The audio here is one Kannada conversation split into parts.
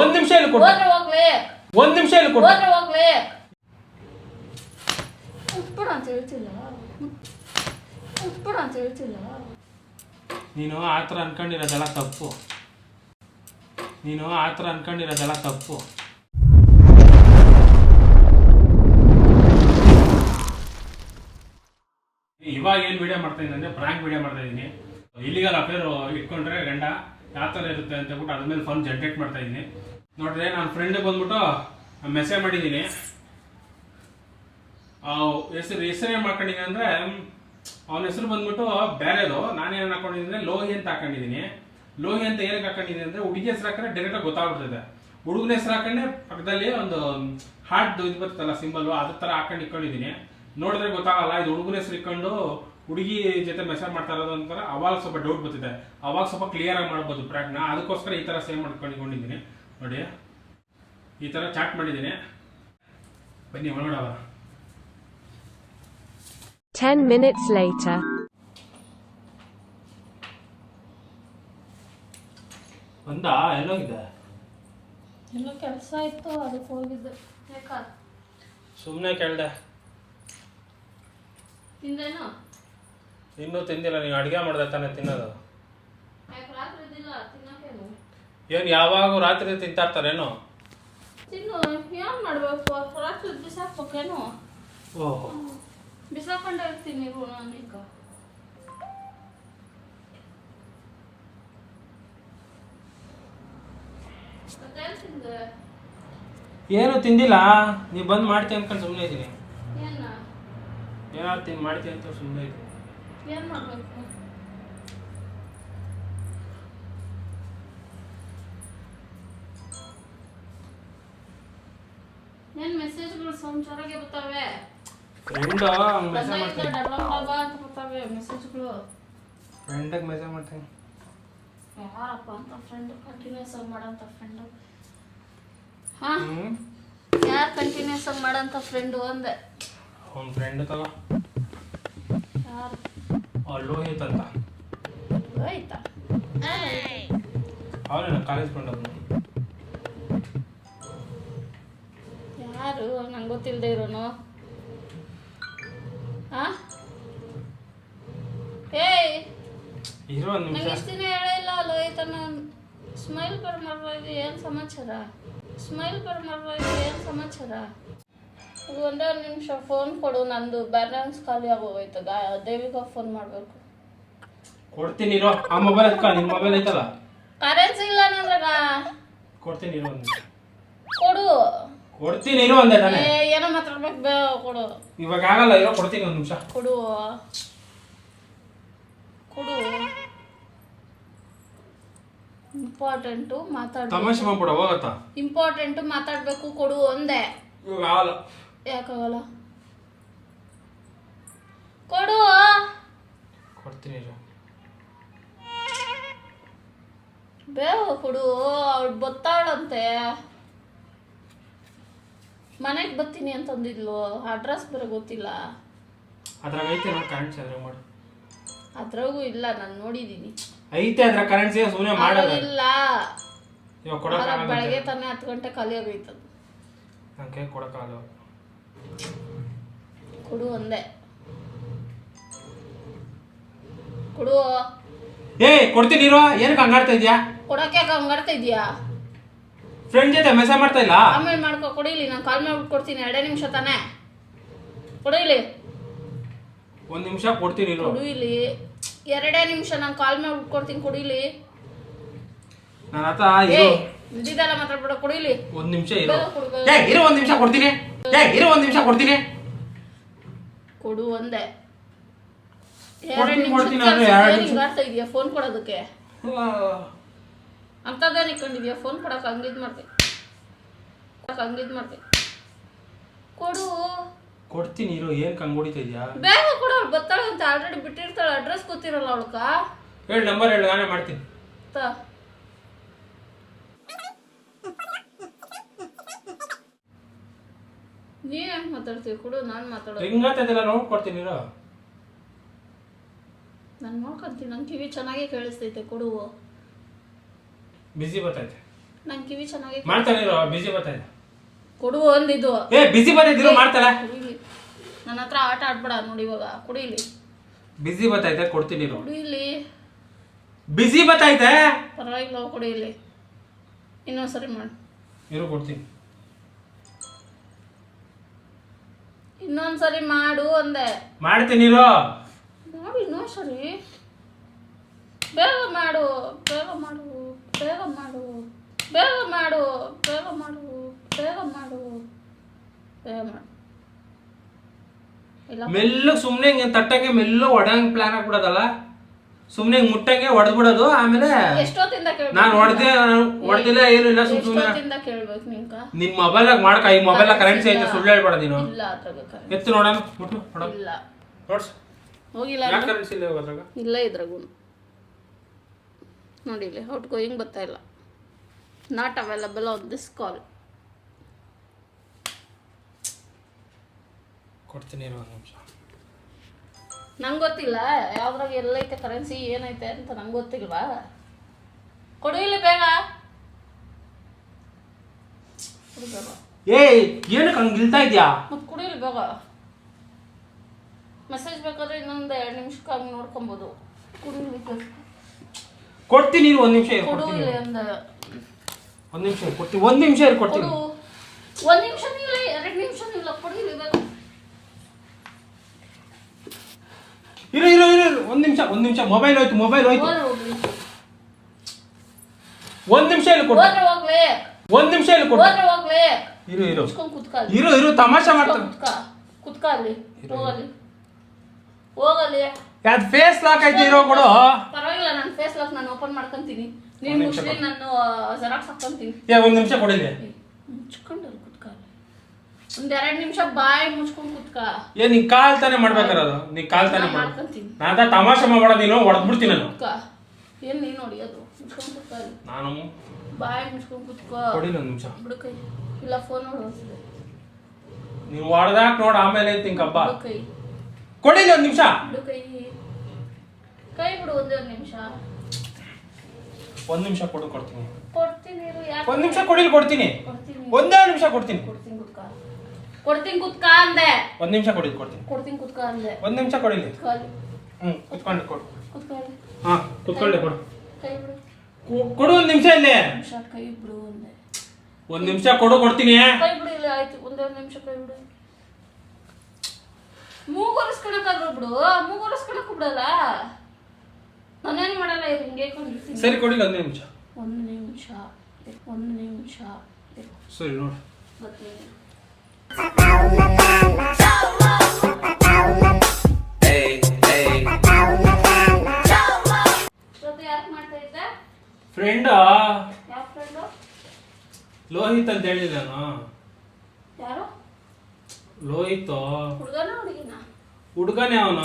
ಒಂದ್ ನಿಮಿಷ ಇಲ್ಲಿ ಹೋದ್ರೆ ಹೋಗ್ಲಿ. ಒಂದ್ ನಿಮಿಷ ಇಲ್ಲಿ ಕೊಡ್ತೀನಿ ಹೋದ್ರೆ ಹೋಗ್ಲಿ. ಉಟ್ಬಿಡು ಅಂತ ಹೇಳ್ತಿಲ್ಲ. ಉಟ್ಬಿಡು ಅಂತ ಹೇಳ್ತಿಲ್ಲ. ನೀನು ಆ ಥರ ಅನ್ಕೊಂಡಿರೋದೆಲ್ಲ ತಪ್ಪು. ನೀನು ಆ ಥರ ಅನ್ಕೊಂಡಿರೋದೆಲ್ಲ ತಪ್ಪು. ಇವಾಗ ಏನು ವಿಡಿಯೋ ಮಾಡ್ತಾ ಇದ್ದೀನಿ ಅಂದರೆ ಪ್ರಾಂಕ್ ವಿಡಿಯೋ ಮಾಡ್ತಾ ಇದ್ದೀನಿ ಇಲ್ಲಿಗಲ್ ಅಫೇರ್ ಇಟ್ಕೊಂಡ್ರೆ ಗಂಡ. ಯಾವ ಥರ ಇರುತ್ತೆ ಅಂತ ಹೇಳ್ಬಿಟ್ಟು ಅದ್ರ ಮೇಲೆ ಫೋನ್ ಜನ್ರೇಟ್ ಮಾಡ್ತಾ ಇದ್ದೀನಿ. ನೋಡ್ರಿ ನನ್ನ ಫ್ರೆಂಡಿಗೆ ಬಂದ್ಬಿಟ್ಟು ಮೆಸೇಜ್ ಮಾಡಿದ್ದೀನಿ. ಹೆಸರು ಹೆಸರು ಏನು ಮಾಡ್ಕೊಂಡಿದ್ದೀನಿ ಅಂದರೆ ಅವನ ಹೆಸರು ಬಂದ್ಬಿಟ್ಟು ಬೇರೆದು ನಾನೇನು ಹಾಕೊಂಡಿದ್ದೀನಿ ಲೋಹಿ ಅಂತ ಹಾಕೊಂಡಿದ್ದೀನಿ. ಲೋಹಿ ಅಂತ ಏನಕ್ಕೆ ಹಾಕೊಂಡಿದ್ದೀನಿ ಅಂದರೆ, ಹುಡುಗಿ ಹೆಸರು ಹಾಕಿದ್ರೆ ಡೈರೆಕ್ಟಾಗಿ ಗೊತ್ತಾಗ್ಬಿಡ್ತದೆ ಹುಡುಗನ ಹೆಸರು ಹಾಕೊಂಡೆ, ಪಕ್ಕದಲ್ಲಿ ಒಂದು ಹಾರ್ಟ್ ಇದು ಬರ್ತಲ್ಲ ಸಿಂಬಲ್ ಅದ್ರ ಥರ ಹಾಕೊಂಡು ಇಟ್ಕೊಂಡಿದ್ದೀನಿ. ನೋಡಿದ್ರೆ ಗೊತ್ತಾಗಲ್ಲ, ಇದು ಹುಡುಗನ ಹೆಸರು ಇಟ್ಕೊಂಡು ಹುಡುಗಿ ಜೊತೆ ಮೆಸೇಜ್ ಮಾಡ್ತಾ ಇರೋದು ಅಂತಾರ ಅವಾಗ ಸ್ವಲ್ಪ ಡೌಟ್ ಬರ್ತಿದೆ. ಅವಾಗ ಸ್ವಲ್ಪ ಕ್ಲಿಯರ್ ಆಗಿ ಮಾಡ್ಬೋದು ಪ್ರಾಕ್ನ ಅದಕ್ಕೋಸ್ಕರ ಈ ಥರ ಸೇವ್ ಮಾಡ್ಕೊಂಡಿದ್ದೀನಿ ನೋಡಿ ಈ ಥರ ಚಾಟ್ ಮಾಡಿದ್ದೀನಿ. ಬನ್ನಿ ಒಳಗಡೆ ಅವ 10 minutes later. ಬಂದ ಎಲ್ಲೋಗಿದ್ದೆ ಇನ್ನೂ ಕೆಲಸ ಇತ್ತು ಅದಕ್ಕೆ ಹೋಗಿದ್ದೆ. ಯಾಕ ಸುಮ್ಮನೆ ಕೇಳ್ದೆ. ತಿಂದೇನು ಇನ್ನೂ ತಿಂದಿಲ್ಲ ನೀವು ಅಡುಗೆ ಮಾಡ್ದೆ ತಾನೇ ತಿನ್ನೋದು. ಏನು ಯಾವಾಗ ರಾತ್ರಿ ತಿಂತಾ ಇರ್ತಾರೇನು ತಿನ್ನು ಏನು ಮಾಡಬೇಕು? ರಾತ್ರಿ ಬಿಸಾಕ್ಬೇಕೇನು ಓಹೋ. ಬಿಸಾಕೊಂಡೇ ಇರ್ತೀನಿ ತಿಂದೆ ಏನು ತಿಂದಿಲ್ಲ? ನೀವು ಬಂದು ಮಾಡ್ತೀನಿ ಅನ್ಕೊಂಡು ಸುಮ್ಮನೆ ಇದ್ದೀನಿ. ಏನ? ಏನಾದ್ರು ತಿಂದು ಮಾಡ್ತೀನಿ ಅಂತ ಸುಮ್ಮನೆ ಇದ್ದೀನಿ. ಏನ್ ಮಾಡಬೇಕು? ಏನ್ ಮೆಸೇಜ್ಗಳು ಸಂಚಾರಾಗೆ ಬರ್ತಾವೆ ಫ್ರೆಂಡ್ ಮೆಸೇಜ್ ಮಾಡ್ತೀನಿ. ಡಬಲ್ ಡಬಾ ಅಂತ ಬರ್ತಾವೆ ಮೆಸೇಜ್ಗಳು ಫ್ರೆಂಡಿಗೆ ಮೆಸೇಜ್ ಮಾಡ್ತೀನಿ. ಯಾರಪ್ಪ ಅಂತ ಫ್ರೆಂಡ್ ಕಂಟಿನ್ಯೂಸ್ ಆಗಿ ಮಾಡಂತ ಫ್ರೆಂಡು ಹಾ? ಯಾರು ಕಂಟಿನ್ಯೂಸ್ ಆಗಿ ಮಾಡಂತ ಫ್ರೆಂಡು ಅಂದೆ? ಅವ್ನ ಫ್ರೆಂಡ್ ತಗೋ. ಯಾರು? ಲೋಹಿತ್ ಅಂತ. ಆಯ್ತಾ ಅವನೇನ ಕಾಲೇಜ್ ಫ್ರೆಂಡ್ ಅವನು ಯಾರು? ನಂಗೆ ಗೊತ್ತಿಲ್ಲದೆ ಇರೋನು. ಹಾ ಏಯ್! ಇರೋ ಒಂದು ನಂಗೆ ನಿಮಿಷ ಇಷ್ಟು ದಿನ ಹೇಳಿಲ್ಲ ಲೋಹಿತನ. ಸ್ಮೈಲ್ ಬರ್ ಮಾಡ್ಬೋದು ಏನು ಸಮಾಚಾರ? ಸ್ಮೈಲ್ ಬರ್ ಮಾಡ್ಬೋದು ಏನು ಸಮಾಚಾರ? ಇದು ಒಂದೇ ಒಂದು ನಿಮಿಷ ಫೋನ್ ಕೊಡು ನಂದು ಬ್ಯಾಲೆನ್ಸ್ ಖಾಲಿ ಆಗೋಗೋಯ್ತು ಗಾ ದೇವಿಗೆ ಫೋನ್ ಮಾಡಬೇಕು. ಕೊಡ್ತೀನಿ ಇರೋ ಆ ಮೊಬೈಲ್ ಎತ್ಕ ನಿನ್ನ ಮೊಬೈಲ್ ಐತಲ್ಲ? ಕರೆನ್ಸಿ ಇಲ್ಲ ನಂದ್ರಾಗ ಕೊಡ್ತೀನಿ ಇರೋ ಒಂದು ಕೊಡು. ಕೊಡ್ತೀನಿ ಇರೋ ಒಂದೇ ತಾನೆ. ಏ ಏನೋ ಮಾತಾಡ್ಬೇಕು ಬೇ ಕೊಡು. ಇವಾಗ ಆಗಲ್ಲ ಇರೋ ಕೊಡ್ತೀನಿ ಒಂದ್ ನಿಮಿಷ. ಕೊಡು. ಕೊಡು. ಇಂಪಾರ್ಟೆಂಟು ಮಾತಾಡ್ಬೇಕು. ತಮಾಷೆ ಮಾಡ್ಬಿಡ ಹೋಗತ್ತಾ? ಇಂಪಾರ್ಟೆಂಟು ಮಾತಾಡ್ಬೇಕು ಕೊಡು ಒಂದೇ. ಇವಾಗ ಆಗಲ್ಲ. ಯಾಕಾಗಲ್ಲ ಕೊಡು. ಕೊಡ್ತೀನಿ ಬೇಗ ಕೊಡು. ಅವಳು ಬತ್ತಾಳಂತೆ. ಮನೆಗೆ ಬರ್ತೀನಿ ಅಂತಂದಿದ್ಲು. ಅಡ್ರೆಸ್ ಬರ ಗೊತ್ತಿಲ್ಲ. ಅದ್ರಾಗ ಐತೆ ನೋಡಿ ಕರೆಂಟ್ ಅದ್ರಾಗ ಮಾಡು. ಅದ್ರಾಗೂ ಇಲ್ಲ ನಾನು ನೋಡಿದೀನಿ. ಐತೆ ಅದ್ರ ಕರೆನ್ಸಿ ಸುಮ್ಮನೆ ಮಾಡಲ್ಲ. ಇಲ್ಲ. ಇವಾಗ ಕೊಡಕ್ಕಾಗಲ್ಲ ಬೆಳಗ್ಗೆ ತಾನೇ ಹತ್ತು ಗಂಟೆ ಖಾಲಿ ಆಗೈತದು. ನನ್ನ ಕೈ ಕೊಡಕ್ಕಾಗಲ್ಲ ಕೊಡು ಒಂದೇ ಕೊಡು. ಏ ಕೊಡ್ತೀನಿ ಇರೋ ಏನಕ್ಕೆ ಹಂಗಾಡ್ತಾ ಇದೀಯಾ ಕೊಡಕ್ಕೆ ಯಾಕೆ ಹಂಗಾಡ್ತಾ ಇದೀಯಾ ಫ್ರೆಂಡ್ ಜೊತೆ ಮೆಸೇಜ್ ಮಾಡ್ತಾ ಇಲ್ಲ? ಆಮೇಲೆ ಮಾಡ್ಕೊ ಕೊಡಿಲಿ ನಾನು ಕಾಲ್ ಮಾಡ್ಬಿಟ್ಟು ಕೊಡ್ತೀನಿ ಎರಡೇ ನಿಮಿಷ ತಾನೇ. ಕೊಡಿಲಿ ಒಂದ್ ನಿಮಿಷ ಕೊಡ್ತೀನಿ ಇರೋ ಕೊಡು ಇಲ್ಲಿ. ಎರಡೇ ನಿಮಿಷ ನಾನು ಕಾಲ್ ಮಾಡ್ಬಿಟ್ಟು ಕೊಡ್ತೀನಿ ಕೊಡಿಲಿ ನನ್ನ ಹತ್ರ ಇರೋ. ಇದ್ದಿದ್ದೆಲ್ಲ ಮಾತಾಡ್ಬೇಡ ಕೊಡಿಲಿ ಒಂದು ನಿಮಿಷ ಇರೋ. ಏ ಇರೋ ಒಂದ್ ನಿಮಿಷ ಕೊಡ್ತೀನಿ. ಏ ಇರೋ ಒಂದ್ ನಿಮಿಷ ಕೊಡ್ತೀನಿ. ಕೊಡು ಒಂದೇ. ಕೊಡ್ತೀನಿ, ಕೊಡ್ತೀನಿ ಅಂದ್ರೆ ಎರಡು ನಿಮಿಷ. ಇದೀಯಾ ಫೋನ್ ಕೊಡೋದಕ್ಕೆ? ಅಂತದೇ ನಿಕ್ಕೊಂಡಿದ್ಯಾ ಫೋನ್ ಕೊಡಕ್ ಹಂಗಿದ್ ಮಾಡ್ತೆ ಹಂಗಿದ್ ಮಾಡ್ತೆ ಕೊಡು. ಕೊಡ್ತೀನಿ ಇರೋ ಏನ್ ಇದೆಯಾ? ಬೇಗ ಕೊಡು ಅವ್ಳು ಬರ್ತಾಳೆ ಅಂತ ಆಲ್ರೆಡಿ ಬಿಟ್ಟಿರ್ತಾಳೆ ಅಡ್ರೆಸ್ ಗೊತ್ತಿರಲ್ಲ ಅವಳಕ್ಕ. ಹೇಳಿ ನಂಬರ್ ಹೇಳಿ ನಾನೇ ಮಾಡ್ತೀನಿ. ನೀನ್ ಹೆಂಗ್ ಮಾತಾಡ್ತೀವಿ ಕೊಡು ನಾನು ಮಾತಾಡೋದು. ರಿಂಗ್ ನೋಡ್ಕೊಡ್ತೀನಿ ನೋಡ್ ಕೊಡ್ತೀನಿ ಇರೋ. ನಾನು ನೋಡ್ಕೊಂತೀನಿ ನನ್ನ ಕಿವಿ ಚೆನ್ನಾಗಿ ಕೇಳಿಸ್ತೈತೆ ಕೊಡು. ಬಿಸಿ ಬರ್ತೈತೆ. ನಂಗೆ ಕಿವಿ ಚೆನ್ನಾಗಿ ಮಾಡ್ತಾನೆ ಇರೋ ಬಿಸಿ ಬರ್ತಾಯಿದೆ ಕೊಡು ಒಂದಿದು ಏ ಬಿಸಿ ಬಂದಿದ್ರು ಮಾಡ್ತಾಳೆ. ನನ್ನ ಹತ್ರ ಆಟ ಆಡ್ಬೇಡ ನೋಡಿ ಇವಾಗ ಕುಡೀಲಿ ಬಿಸಿ ಬರ್ತೈತೆ ಕೊಡ್ತೀನಿ ಇರು. ಕುಡೀಲಿ ಬಿಸಿ ಬರ್ತೈತೆ? ಪರವಾಗಿಲ್ಲ ಹೋಗ್ ಕುಡೀಲಿ ಇನ್ನೊಂದ್ಸರಿ ಮಾಡು. ಇರು ಕೊಡ್ತೀನಿ. ಇನ್ನೊಂದ್ಸರಿ ಮಾಡು ಅಂದೆ. ಮಾಡ್ತೀನಿ ಇರು ಮಾಡು ಇನ್ನೊಂದ್ಸರಿ. ಬೇಗ ಮಾಡು ಬೇಗ ಮಾಡು ಬೇಗ ಮಾಡು ಬೇಗ ಮಾಡು ಬೇಗ ಮಾಡು ಬೇಗ ಮಾಡು ಬೇಗ ಮಾಡು. ಇಲ್ಲ. ಮೆಲ್ಲಗ್ ಸುಮ್ನೆ ಹಿಂಗೆ ತಟ್ಟಂಗೆ ಮೆಲ್ಲ ಒಡಂಗ್ ಪ್ಲಾನ್ ಆಗ್ಬಿಡೋದಲ್ಲ ಸುಮ್ನೆ ಹಿಂಗ್ ಮುಟ್ಟಂಗೆ ಹೊಡೆದ್ಬಿಡೋದು ಆಮೇಲೆ ಎಷ್ಟೊತ್ತಿಂದ ಕೇಳ್ಬೇಕು ನಾನು ಹೊಡೆದೆ ಹೊಡೆದಿಲ್ಲ ಏನು ಇಲ್ಲ ಸುಮ್ ಸುಮ್ನೆ. ಎಷ್ಟೊತ್ತಿಂದ ಕೇಳ್ಬೇಕು ನಿಂಕ ನಿನ್ ಮೊಬೈಲ್ ಮಾಡ್ಕ ಈ ಮೊಬೈಲ್ ಕರೆನ್ಸಿ ಐತೆ ಸುಳ್ಳು ಹೇಳ್ಬೇಡ ನೀನು. ಇಲ್ಲ ಅದ್ರಾಗ ಎತ್ತು ನೋಡೋಣ ಮುಟ್ಟು ನೋಡ ಇಲ್ಲ. ನೋಡ್ಸ್. ಹೋಗಿಲ್ಲ ಯಾಕೆ ಕರೆನ್ಸಿ ಇಲ್ಲ ಅದ್ರಾಗ ಇಲ್ಲ ಇದ್ರಾಗೂ ನೋಡಿ ಇಲ್ಲಿ ಔಟ್ ಗೋಯಿಂಗ್ ಬರ್ತಾ ಇಲ್ಲ. Not available on this call ಕೊಡ್ತೀನಿ ಒಂದು ನಿಮಿಷ. ನಂಗೆ ಗೊತ್ತಿಲ್ಲ ಯಾವ್ದ್ರಾಗ ಎಲ್ಲೈತೆ ಕರೆನ್ಸಿ ಏನೈತೆ ಅಂತ ನಂಗೆ ಗೊತ್ತಿಲ್ವಾ? ಕೊಡು ಇಲ್ಲಿ ಬೇಗ. ಏಯ್ ಏನಕ್ಕೆ ಹಂಗೆ ಇಲ್ತಾ ಇದ್ಯಾ? ಮತ್ತೆ ಕುಡಿಯಿಲ್ಲ ಇಲ್ಲಿ ಬೇಗ. ಮೆಸೇಜ್ ಬೇಕಾದ್ರೆ ಇನ್ನೊಂದು ಎರಡು ನಿಮಿಷಕ್ಕೆ ಹಂಗೆ ನೋಡ್ಕೊಬೋದು. ಕುಡಿ ಇಲ್ಲಿ ಬೇಗ. ಕೊಡ್ತೀನಿ ಇರು ಒಂದ್ ನಿಮಿಷ ಇರು ಕೊಡು ಕೊಡ್ತೀನಿ ಇಲ್ಲಿ ಅಂದ ಒಂದ್. ನಿಮಿಷ ಇರು ಕೊಡ್ತೀನಿ ಒಂದ್ ನಿಮಿಷ ಇರು ಕೊಡ್ತೀನಿ. ಕೊಡು. ಒಂದ್ ನಿಮಿಷ ಇಲ್ಲ ಕೊಡಿ ಇಲ್ಲಿ ಬೇಗ ಇರು ಇರೋ ಇರೋ ಒಂದು ನಿಮಿಷ ಒಂದು ನಿಮಿಷ. ಮೊಬೈಲ್ ಹೋಯ್ತು ಮೊಬೈಲ್ ಹೋಯ್ತು. ಒಂದು ನಿಮಿಷ ಇಲ್ಲಿ ಕೊಡು ಒಂದ್ ನಿಮಿಷ ಇಲ್ಲಿ ಕೊಡು ಇರು ಇರು. ಇರು ಇರು. ತಮಾಷೆ ಮಾಡ್ತಾರೆ ಕುತ್ಕ ಕುತ್ಕ ಅಲ್ಲಿ ಹೋಗಲಿ. ಹೋಗಲಿ. ಯಾವ್ದು ಫೇಸ್ ಲಾಕ್ ಐತಿ ಇರೋ ಕೊಡು. ಪರವಾಗಿಲ್ಲ ನನ್ನ ಫೇಸ್ ಲಾಕ್ ನಾನು ಓಪನ್ ಮಾಡ್ಕೊಂತೀನಿ. ನೀನು ಮುಚ್ಲಿ ನಾನು ಜೆರಾಕ್ಸ್ ಹಾಕೊಂತೀನಿ. ಏ ಒಂದು ನಿಮಿಷ ಕೊಡಿಲಿ ಮುಚ್ಕೊಂಡು ಅಲ್ಲಿ ಕುತ್ಕ ಅಲ್ಲಿ. ಒಂದ್ ಎರಡ್ ನಿಮಿಷ ಬಾಯಿ ಮುಚ್ಕೊಂಡ್ ಕುತ್ಕ. ಏ ನೀ ಕಾಲ್ ತಾನೇ ಮಾಡ್ಬೇಕಾರದು ನೀನ್ ಕಾಲ್ ತಾನೆ ಮಾಡ ಮಾಡ್ಕೊಂತೀನಿ. ನಾದ ತಮಾಷೆ ಮಾಡ್ಬೇಡ ನೀನು ಹೊಡೆದ್ಬಿಡ್ತೀನಿ ನಾನು. ಕುತ್ಕ. ಏನ್ ನೀನ್ ನೋಡಿ ಅದು ಮುಚ್ಕೊಂಡ್ ಕುತ್ಕ ಅಲ್ಲಿ. ನಾನು ಬಾಯಿ ಮುಚ್ಕೊಂಡ್ ಕುತ್ಕೋ. ಕೊಡಿ ಒಂದು ನಿಮಿಷ. ಬಿಡು ಕೈ. ಇಲ್ಲ ಫೋನ್ ನೋಡು ಅನ್ಸುತ್ತೆ ನೀವು ಹೊಡೆದಾಕ್ ನೋಡ್ ಆಮೇಲೆ ಅಂತೀನಿ ಕಬ್ಬ. ಬಿಡು ಕೈ. ಕೊಡಿಲ್ಲ ಒಂದ್ ನಿಮಿಷ. ಬಿಡು ಕೈ. ಕೈ ಬಿಡು ಒಂದೇ ಒಂದ್ ನಿಮಿಷ. ಒಂದ್ ನಿಮಿಷ ಕೊಡು ಕೊಡ್ತೀನಿ. ಕೊಡ್ತೀನಿ ಇರು, ಯಾಕೆ ಒಂದ್ ನಿಮಿಷ ಕೊಡಿಲ್ ಕೊಡ್ತೀನಿ. ಕೊಡ್ತೀನಿ. ಒಂದೇ ನಿಮಿಷ ಕೊಡ್ತೀನಿ. ಕೊಡ್ತೀನಿ ಕುತ್ಕ. ಕೊಡ್ತೀನಿ ಕುತ್ಕ ಅಂದೆ. ಒಂದ್ ನಿಮಿಷ ಕೊಡಿ ಕೊಡ್ತೀನಿ. ಕೊಡ್ತೀನಿ ಕುತ್ಕ ಅಂದೆ. ಒಂದ್ ನಿಮಿಷ ಕೊಡಿಲಿ. ಹ್ಮ್ ಕುತ್ಕೊಂಡು ಕೊಡು. ಕುತ್ಕ ಅಲ್ಲಿ. ಹಾ ಕುತ್ಕೊಳ್ಳಿ ಕೊಡು. ಕೈ ಬಿಡು ಕೊ- ಕೊಡು ಒಂದ್ ನಿಮಿಷ ಇಲ್ಲಿ. ನಿಮಿಷ ಕೈ ಬಿಡು ಅಂದೆ. ಒಂದ್ ನಿಮಿಷ ಕೊಡು ಕೊಡ್ತೀನಿ. ಕೈ ಬಿಡು ಇಲ್ಲ ಆಯ್ತು. ಒಂದೇ ಒಂದ್ ನಿಮಿಷ ಕೈ ಬಿಡು. ಮೂಗೊರೆಸ್ಕೊಳಕಾದ್ರು ಬಿಡು. ಮೂಗೊರೆಸ್ಕೊಳಕ್ ಬಿಡಲ್ಲ. ನಾನೇನ್ ಮಾಡಲ್ಲ ಇದು ಹಿಂಗೆ ಕೊಂಡಿರ್ತೀನಿ ಸರಿ ಕೊಡಿಲ್ಲ ಒಂದ್ ನಿಮಿಷ. ಒಂದು ನಿಮಿಷ ಒಂದು ನಿಮಿಷ. ಸರಿ ನೋಡಿ. ಬರ್ತೀನಿ ಫ್ರೆಂಡ್ ಲೋಹಿತ್ ಅಂತ ಹೇಳಿದ ಲೋಹಿತ್? ಹುಡುಗನ ಅವನು?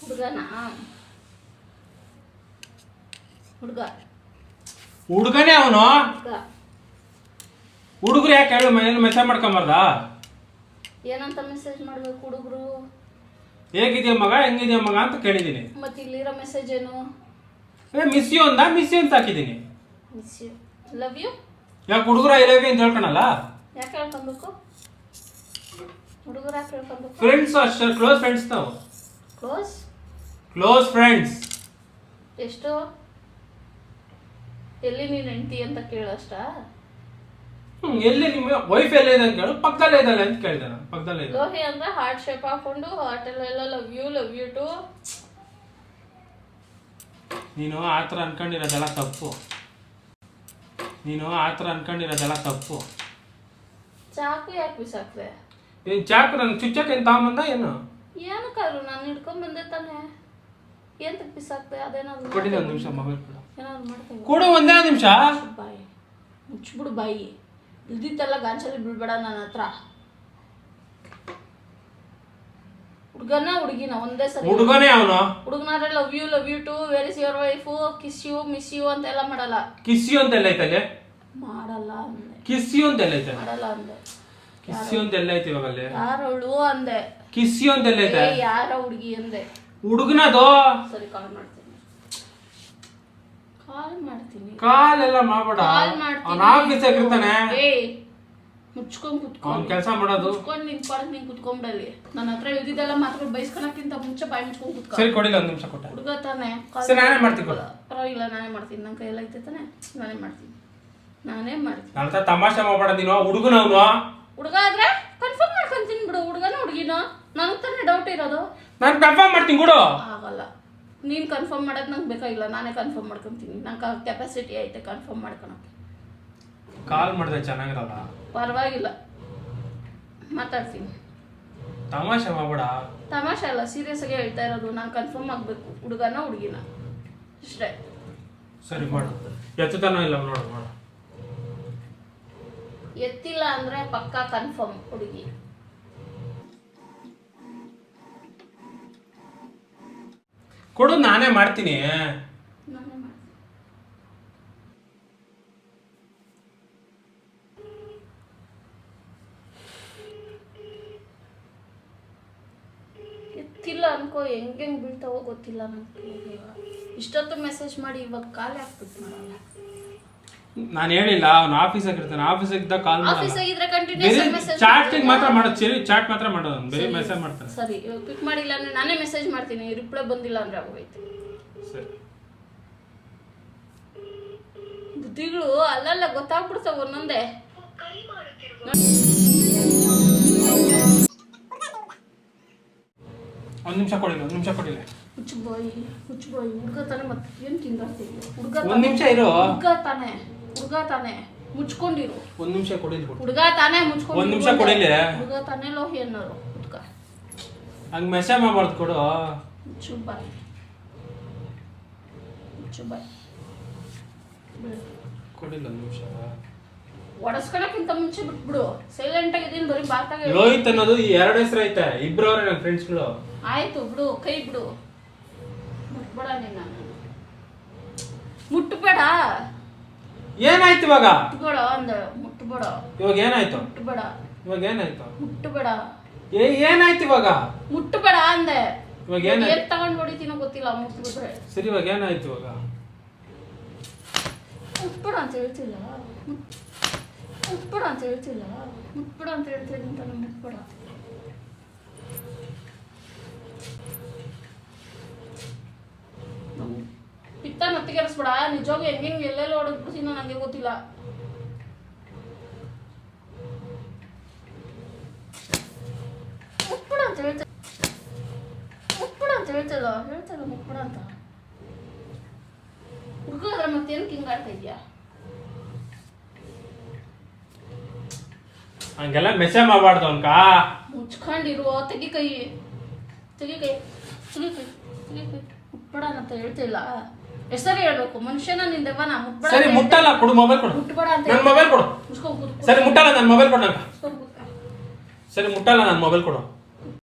ಹುಡುಗನ? ಅವನು? ಹುಡುಗರು ಯಾಕೆ ಹೇಳು ಮನೇಲಿ ಮೆಸೇಜ್ ಮಾಡ್ಕೊಂಬಾರ್ದ? ಏನಂತ ಮೆಸೇಜ್ ಮಾಡ್ಬೇಕು ಹುಡುಗರು? ಹೇಗಿದ್ಯಾ ಮಗ ಹೆಂಗಿದ್ಯಾ ಮಗ ಅಂತ ಕೇಳಿದ್ದೀನಿ. ಮತ್ತೆ ಇಲ್ಲಿರೋ ಮೆಸೇಜ್ ಏನು? ಏ ಮಿಸ್ ಯು ಅಂದ ಮಿಸ್ ಯು ಅಂತ ಹಾಕಿದ್ದೀನಿ. ಮಿಸ್ ಯು ಲವ್ ಯು ಯಾಕೆ ಹುಡುಗರು ಐ ಲವ್ ಯು ಅಂತ ಹೇಳ್ಕೊಳಲ್ಲ? ಯಾಕೆ ಹೇಳ್ಕೊಬೇಕು? ಹುಡುಗರು ಯಾಕೆ ಹೇಳ್ಕೊಬೇಕು? ಫ್ರೆಂಡ್ಸ್ ಅಷ್ಟೇ ಕ್ಲೋಸ್ ಫ್ರೆಂಡ್ಸ್ ನಾವು ಕ್ಲೋಸ್ ಕ್ಲೋಸ್ ಫ್ರೆಂಡ್ಸ್ ಎಷ್ಟು? ಎಲ್ಲಿ ನೀನು ಹೆಂಡತಿ ಅಂತ ಕೇಳಷ್ಟ ಹ್ಮ್ ಎಲ್ಲಿ ನಿಮ್ಮ ವೈಫ್ ಎಲ್ಲ ಇದೆ ಅಂತ ಕೇಳು ಪಕ್ಕದಲ್ಲೇ ಇದ್ದಾಳೆ ಅಂತ ಕೇಳಿದೆ ನಾನು ಪಕ್ಕದಲ್ಲೇ ಇದೆ ಲೋಹಿ ಅಂದ್ರೆ ಹಾರ್ಟ್ ಶೇಪ್ ಹಾಕೊಂಡು ಹಾರ್ಟ್ ಎಲ್ಲ love you love you too ನೀನು ಆ ಥರ ಅನ್ಕೊಂಡಿರೋದೆಲ್ಲ ತಪ್ಪು. ನೀನು ಆ ಥರ ಅನ್ಕೊಂಡಿರೋದೆಲ್ಲ ತಪ್ಪು. ಚಾಕು ಯಾಕೆ ಬಿಸಾಕ್ದೆ? ಏನ್ ಚಾಕು ನಂಗೆ ಚುಚ್ಚಕ್ಕೆ ಏನು ತಗೊಂಬಂದ ಏನು? ಏನಕ್ಕಾದ್ರು ನಾನು ಹಿಡ್ಕೊಂಡ್ ಬಂದೆ ತಾನೆ. ಏನ್ ಬಿಸಾಕ್ದೆ? ಅದೇನಾದ್ರು ಕೊಡಿ ಒಂದು ನಿಮಿಷ ಮೊಬೈಲ್ ಕೊಡು. ಏನಾದ್ರು ಮಾಡ್ತೀನಿ. ಕೊಡು ಒಂದೇ ನಿಮಿಷ? ಬಾಯಿ. ಮುಚ್ಬಿಡು ಬಾಯಿ. ಇಲ್ದಿತ್ತೆಲ್ಲ ಗಾಂಚಲಿ ಬಿಡ್ಬೇಡ ನನ್ನ ಹತ್ರ. ಹುಡುಗನ ಹುಡುಗಿನ ಒಂದೇ ಸರಿ ಹುಡುಗನೇ ಅವನು? ಹುಡುಗನಾದ್ರೆ love you love you too where is your wife kiss you miss you ಅಂತೆಲ್ಲ ಮಾಡಲ್ಲ. ಕಿಸ್ಯು ಅಂತ ಎಲ್ಲ ಐತಲ್ಲ ಮಾಡಲ್ಲ ಅಂದೆ. ಕಿಸ್ಯು ಅಂತ ಎಲ್ಲ ಐತೆ? ಮಾಡಲ್ಲ ಅಂದೆ. ಕಿಸ್ಯು ಅಂತ ಎಲ್ಲ ಐತಿ ಇವಾಗ ಅಲ್ಲಿ? ಯಾರವಳು ಅಂದೆ. ಕಿಸ್ಯು ಅಂತ ಎಲ್ಲ ಐತೆ? ಯಾರ ಹುಡುಗಿ ಅಂದೆ. ಹುಡುಗನದು? ಸರಿ ಕಾಲ್ ಮಾಡ್ತೀನಿ. ಕಾಲ್ ಮಾಡ್ತೀನಿ. ಕಾಲೆಲ್ಲ ಮಾಡ್ಬೇಡ. ಕಾಲ್ ಅವ್ನ ಆಫೀಸ್ ಇರ್ತಾನೆ. ಮಾಡ್ತೀನಿ ಏಯ್ ಮುಚ್ಕೊಂಡ್ ಕುತ್ಕೊ. ಅವ್ನ್ ಕೆಲಸ ಮಾಡೋದು. ಮುಚ್ಕೊಂಡ್ ನಿನ್ ಪಾಡಕ್ ನೀನ್ ಕುತ್ಕೊಂಬಿಡಲಿ. ನನ್ನ ಹತ್ರ ಇದ್ದಿದ್ದೆಲ್ಲ ಮಾತ್ರ ಬೈಸ್ಕೊಳಕ್ಕಿಂತ ಮುಂಚೆ ಬಾಯಿ ಮುಚ್ಕೊಂಡ್ ಕುತ್ಕೊ. ಸರಿ ಕೊಡಿಲ್ಲ ಒಂದ್ ನಿಮಿಷ ಕೊಟ್ಟೆ. ಹುಡುಗ ತಾನೆ. ಕಾಲ್ ಸರಿ, ನಾನೇ ಮಾಡ್ತೀನಿ ಕೊಡು. ಪರವಾಗಿಲ್ಲ ನಾನೇ ಮಾಡ್ತೀನಿ. ನನ್ನ ಕೈಯಲ್ಲಿ ಐತೆ ತಾನೆ. ನಾನೇ ಮಾಡ್ತೀನಿ. ನಾನೇ ಮಾಡ್ತೀನಿ. ನನ್ನ ಹತ್ರ ತಮಾಷೆ ಮಾಡ್ಬೇಡ ನೀನು ಹುಡುಗನವನು. ಹುಡುಗ ಆದ್ರೆ ಕನ್ಫರ್ಮ್ ಮಾಡ್ಕೊಂತೀನಿ ಬಿಡು. ಹುಡುಗನ ಹುಡುಗಿನ. ನನಗೆ ತಾನೇ ಡೌಟ್ ಇರೋದು. ನಾನು ಕನ್ಫರ್ಮ್ ಮಾಡ್ತೀನಿ ಕೊಡು. ಆಗಲ್ಲ. ನೀನು ಕನ್ಫರ್ಮ್ ಮಾಡೋದು ನಂಗೆ ಬೇಕಾಗಿಲ್ಲ ನಾನೇ ಕನ್ಫರ್ಮ್ ಮಾಡ್ಕೊತೀನಿ. ನಂಗೆ ಕೆಪಾಸಿಟಿ ಐತೆ ಕನ್ಫರ್ಮ್ ಮಾಡ್ಕೊಳಕ್ಕೆ. ಕಾಲ್ ಮಾಡಿದೆ ಚೆನ್ನಾಗಿರಲ್ಲ. ಪರವಾಗಿಲ್ಲ. ಮಾತಾಡ್ತೀನಿ. ತಮಾಷೆ ಮಾಡಬೇಡ. ತಮಾಷೆ ಅಲ್ಲ ಸೀರಿಯಸ್ ಆಗಿ ಹೇಳ್ತಾ ಇರೋದು. ನಾನು ಕನ್ಫರ್ಮ್ ಆಗಬೇಕು. ಹುಡುಗನ ಹುಡುಗಿನ? ಇಷ್ಟೇ. ಸರಿ ಮಾಡು. ಎತ್ತತನ ಇಲ್ಲ ನೋಡು ಮಾಡು. ಎತ್ತಿಲ್ಲ ಅಂದ್ರೆ ಪಕ್ಕಾ ಕನ್ಫರ್ಮ್ ಹುಡುಗಿ. ಕೊಡು ನಾನೇ ಮಾಡ್ತೀನಿ. ಎತ್ತಿಲ್ಲ ಅನ್ಕೋ ಹೆಂಗ್ ಹೆಂಗ್ ಬೀಳ್ತಾವೋ ಗೊತ್ತಿಲ್ಲ ನನಗೆ ಇಷ್ಟೊತ್ತು ಮೆಸೇಜ್ ಮಾಡಿ ಇವಾಗ ಕಾಲ್ ಹಾಕ್ಬಿಟ್ಟು ಮಾಡಲ್ಲ ನಾನು ಹೇಳಿಲ್ಲ ಅವ್ನು ಆಫೀಸಾಗ ಇರ್ತಾನೆ. ಆಫೀಸಾಗ ಇದ್ದಾಗ ಕಾಲ್ ಆಫೀಸ್ ಚಾಟ್ ಆಗಿದ್ರೆ ಕಂಟಿನ್ಯೂಸ್ ಮೆಸೇಜ್ ಚಾಟಿಂಗ್ ಮಾತ್ರ ಮಾಡೋದು ಸರಿ ಚಾಟ್ ಮಾತ್ರ ಮಾಡೋದು ಅವ್ನು. ಬೇರೆ ಮೆಸೇಜ್ ಮಾಡ್ತಾನೆ. ಸರಿ ಪಿಕ್ ಮಾಡಿಲ್ಲ ಅಂದ್ರೆ ನಾನೇ ಮೆಸೇಜ್ ಮಾಡ್ತೀನಿ. ರಿಪ್ಲೈ ಬಂದಿಲ್ಲ ಅಂದ್ರೆ ಆಗೋಯ್ತು ಸರಿ. ಬುದ್ಧಿಗಳು ಅಲ್ಲಲ್ಲ ಗೊತ್ತಾಗ್ಬಿಡ್ತಾವ ಒಂದೊಂದೇ. ಒಂದ್ ನಿಮಿಷ ಕೊಡಿಲ್ಲ ಒಂದ್ ನಿಮಿಷ ಕೊಡಿಲ್ಲ ಹುಚ್ಚು ಬಾಯಿ ಹುಚ್ಚು ಬಾಯಿ ಹುಡ್ಗ ತಾನೆ ಮತ್ತೆ ಏನ್ ತಿಂದಾಡ್ತೀವಿ ಹುಡ್ಗ ಒಂದ್ ನಿಮಿಷ ಇರು. ಹುಡ್ಗ ತಾನೆ. ಹುಡ್ಗ ತಾನೆ ಮುಚ್ಕೊಂಡಿರು. ಒಂದ್ ನಿಮಿಷ ಕೊಡಿ ಹುಡುಗ ತಾನೇ ಮುಚ್ಕೊಂಡು ಒಂದ್ ನಿಮಿಷ ಕೊಡಿಲ್ಲ ಹುಡುಗ ತಾನೆ ಲೋಹಿ ಅನ್ನೋರು ಹುಡ್ಗ. ಹಂಗ್ ಮೆಸೇಜ್ ಮಾಡ್ಬಾರ್ದು ಕೊಡು. ಮುಚ್ಚು ಬಾಯಿ. ಮುಚ್ಚು ಬಾಯಿ. ಕೊಡಿಲ್ಲ ಒಂದ್ ನಿಮಿಷ. ಒಡಸ್ಕೊಳಕ್ಕಿಂತ ಮುಂಚೆ ಬಿಟ್ಬಿಡು. ಸೈಲೆಂಟ್ ಆಗಿದ್ದೀನಿ ಬರೀ ಬಾತಾಗ ಲೋಹಿತ್ ಅನ್ನೋದು ಎರಡು ಹೆಸರು ಐತೆ. ಇಬ್ರು ಅವ್ರೆ ನನ್ನ ಫ್ರೆಂಡ್ಸ್ಗಳು ಆಯ್ತು ಬಿಡು ಕೈ ಬಿಡು. ಮುಟ್ಬೇಡ ನಿನ್ನ ಮುಟ್ಬೇಡ. ಏನಾಯ್ತು ಇವಾಗ? ಮುಟ್ಬೇಡ ಅಂದ. ಮುಟ್ಬೇಡ ಇವಾಗ ಏನಾಯ್ತು? ಮುಟ್ಬೇಡ ಇವಾಗ ಏನಾಯ್ತು? ಮುಟ್ಬೇಡ ಏ ಏನಾಯ್ತು ಇವಾಗ? ಮುಟ್ಬೇಡ ಅಂದೆ. ಇವಾಗ ಏನಾಯ್ತು? ಏನ್ ತಗೊಂಡ್ ಹೊಡಿತೀನೋ ಗೊತ್ತಿಲ್ಲ ಮುಟ್ಬಿಟ್ರೆ. ಸರಿ ಇವಾಗ ಏನಾಯ್ತು ಇವಾಗ? ಮುಟ್ಬೇಡ ಅಂತ ಹೇಳ್ತಿಲ್ಲ. ಮುಟ್- ಮುಟ್ಬೇಡ ಅಂತ ಹೇಳ್ತಿಲ್ಲ. ಮುಟ್ಬೇಡ ಅಂತ ನಾನು ಮುಟ್ಬೇಡ. ಪಿತ್ತ ನತ್ತಿಗೆರಿಸ್ಬೇಡ ನಿಜವಾಗ್ಲೂ ಹೆಂಗ್ ಎಲ್ಲೆಲ್ಲ ಹೊಡೆದ್ಬಿಡ್ತೀನಿ ನಂಗೆ ಗೊತ್ತಿಲ್ಲ. ಮುಟ್ಬೇಡ ಅಂತ ಹೇಳ್ತ ಮುಟ್ಬೇಡ ಅಂತ ಹೇಳ್ತಲ್ಲ ಹೇಳ್ತಲ್ಲ ಅಂತ. ಹುಡುಗಾದ್ರೆ ಮತ್ತೇನು ಹಿಂಗಾಡ್ತಾ ಇದೆಯಾ? ಹಂಗೆಲ್ಲ ಮೆಸೇಜ್ ಮಾಡಬಾರ್ದು ಅನ್ಕ ಮುಚ್ಕೊಂಡಿರುವ ತೆಗಿ ಕೈ. ತೆಗಿ ಕೈ. ತೆಗಿ ಕೈ. ತೆಗಿ ಕೈ. ಮುಟ್ಬೇಡ ಅಂತ ಹೇಳ್ತಿಲ್ಲ ಹೆಸರು ಹೇಳ್ಬೇಕು. ಮನುಷ್ಯನ ನಿನ್ ದೆವ್ವನ ಮುಟ್ಬೇಡ ಸರಿ ಮುಟ್ಟಲ್ಲ ಕೊಡು ಮೊಬೈಲ್ ಕೊಡು. ಮುಟ್ಬೇಡ ಅಂತ ನನ್ನ ಮೊಬೈಲ್ ಕೊಡು. ಮುಚ್ಕೊಂಡ್ ಕೂತ್ಕೊ. ಸರಿ ಮುಟ್ಟಲ್ಲ ನನ್ನ ಮೊಬೈಲ್ ಕೊಡು ನಂಗೆ. ಮುಚ್ಕೊಂಡ್ ಕೂತ್ಕೊ. ಸರಿ ಮುಟ್ಟಲ್ಲ ನನ್ನ ಮೊಬೈಲ್ ಕೊಡು.